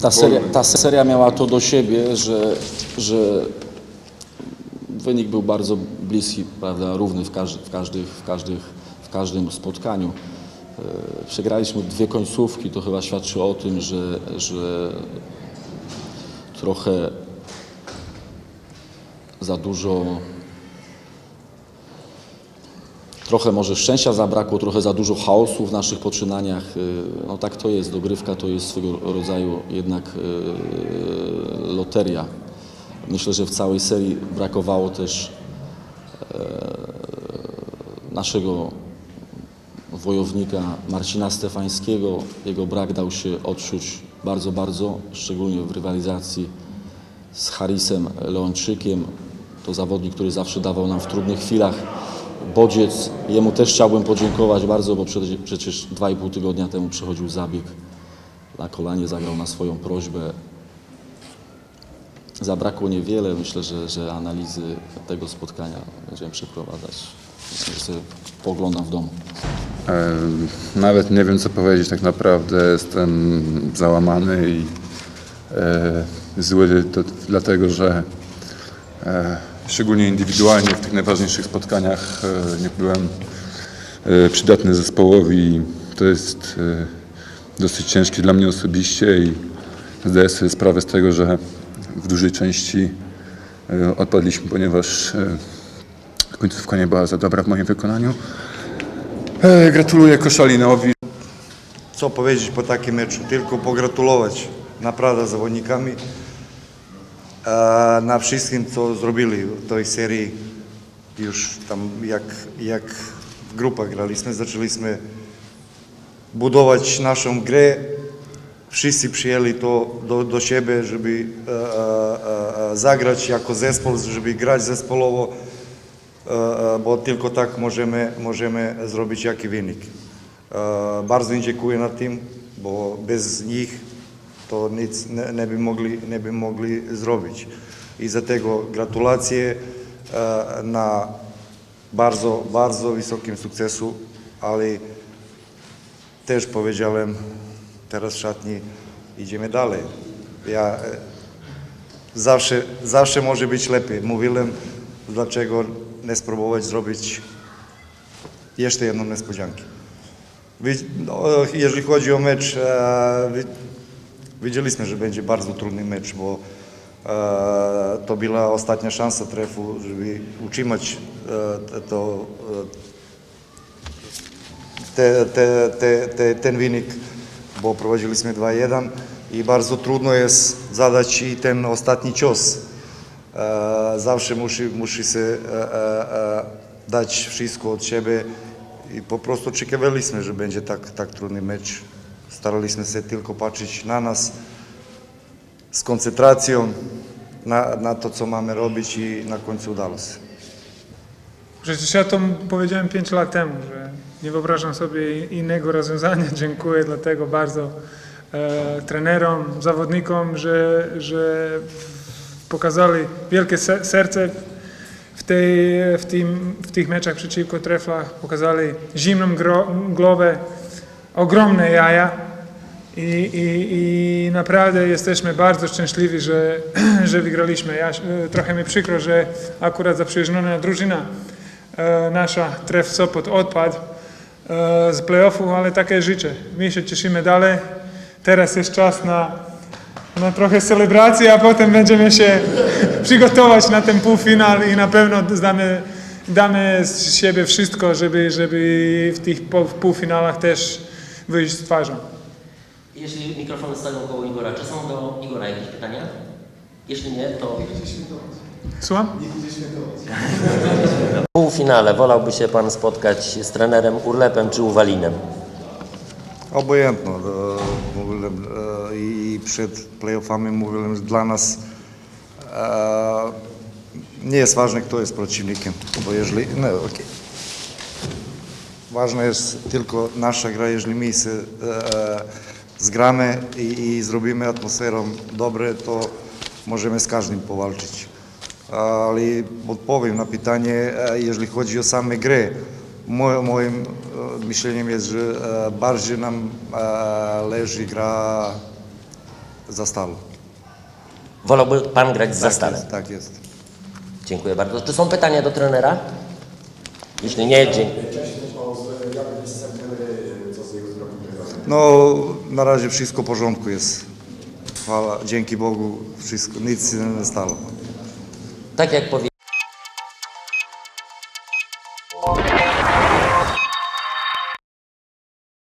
Ta seria, ta seria miała to do siebie, że, że wynik był bardzo bliski, prawda, równy w, każdy, w, każdych, w, każdych, w każdym spotkaniu. E, Przegraliśmy dwie końcówki, to chyba świadczy o tym, że, że trochę za dużo Trochę może szczęścia zabrakło, trochę za dużo chaosu w naszych poczynaniach. Y, No tak to jest, dogrywka to jest swego rodzaju jednak y, loteria. Myślę, że w całej serii brakowało też e, naszego wojownika Marcina Stefańskiego. Jego brak dał się odczuć bardzo, bardzo, szczególnie w rywalizacji z Harisem Leończykiem. To zawodnik, który zawsze dawał nam w trudnych chwilach bodziec. Jemu też chciałbym podziękować bardzo, bo przecież, przecież dwa i pół tygodnia temu przechodził zabieg na kolanie, zagrał na swoją prośbę. Zabrakło niewiele. Myślę, że, że analizy tego spotkania będziemy przeprowadzać. Sobie poglądam w domu. E, Nawet nie wiem, co powiedzieć tak naprawdę. Jestem załamany i e, zły to dlatego, że e, szczególnie indywidualnie w tych najważniejszych spotkaniach e, nie byłem e, przydatny zespołowi. To jest e, dosyć ciężkie dla mnie osobiście i zdaję sobie sprawę z tego, że w dużej części odpadliśmy, ponieważ końcówka nie była za dobra w moim wykonaniu. Gratuluję Koszalinowi. Co powiedzieć po takim meczu? Tylko pogratulować naprawdę zawodnikami na wszystkim, co zrobili w tej serii. Już tam jak, jak w grupach graliśmy, zaczęliśmy budować naszą grę. Wszyscy przyjęli to do, do siebie, żeby e, e, e, zagrać jako zespół, żeby grać zespołowo, e, e, bo tylko tak możemy, możemy zrobić jaki wynik. E, Bardzo dziękuję na tym, bo bez nich nic nie, nie, by mogli, nie by mogli zrobić. I dlatego gratulacje e, na bardzo, bardzo wysokim sukcesu, ale też powiedziałem teraz w szatni, idziemy dalej. Ja e, zawsze, zawsze może być lepiej. Mówiłem, dlaczego nie spróbować zrobić jeszcze jedną niespodziankę. No, jeżeli chodzi o mecz, e, wiedzieliśmy, że będzie bardzo trudny mecz, bo e, to była ostatnia szansa trefu, żeby utrzymać e, to, e, te, te, te, te, ten wynik, bo prowadziliśmy 2-1 i bardzo trudno jest zadać i ten ostatni cios. E, zawsze musi, musi się e, e, e, dać wszystko od siebie i po prostu oczekiwaliśmy, że będzie tak, tak trudny mecz. Staraliśmy się tylko patrzeć na nas z koncentracją na, na to, co mamy robić i na końcu udało się. Przecież ja to powiedziałem 5 lat temu, że nie wyobrażam sobie innego rozwiązania. Dziękuję dlatego bardzo e, trenerom, zawodnikom, że, że pokazali wielkie se- serce w, tej, w, tym, w tych meczach przeciwko Treflach. Pokazali zimną gro, głowę, ogromne jaja. I, i, I naprawdę jesteśmy bardzo szczęśliwi, że, że wygraliśmy. Ja, e, trochę mi przykro, że akurat zaprzyjaźniona drużyna e, nasza Tref Sopot odpadł e, z playoffu, ale takie życie. My się cieszymy dalej. Teraz jest czas na, na trochę celebracji, a potem będziemy się przygotować na ten półfinał i na pewno damy, damy z siebie wszystko, żeby, żeby w tych półfinałach też wyjść z twarzą. Jeśli mikrofony stoją koło Igora, czy są do Igora jakieś pytania? Jeśli nie, to Słucham? w półfinale wolałby się Pan spotkać z trenerem Urlepem czy Uwalinem? Obojętno. e, Mówiłem e, i przed playoffami mówiłem, że dla nas e, nie jest ważne, kto jest przeciwnikiem, bo jeżeli, no okej. Ważna jest tylko nasza gra, jeżeli my się e, zgramy i, i zrobimy atmosferą dobre, to możemy z każdym powalczyć. Ale odpowiem na pytanie, e, jeżeli chodzi o same gry. Moje, moim e, myśleniem jest, że e, bardziej nam e, leży gra za stal. Wolałby Pan grać za Tak stale. jest, tak jest. Dziękuję bardzo. Czy są pytania do trenera? Jeśli nie, dziękuję. No, na razie wszystko w porządku jest. Chwała, dzięki Bogu, wszystko, nic się nie stało. Tak jak powiedziałem,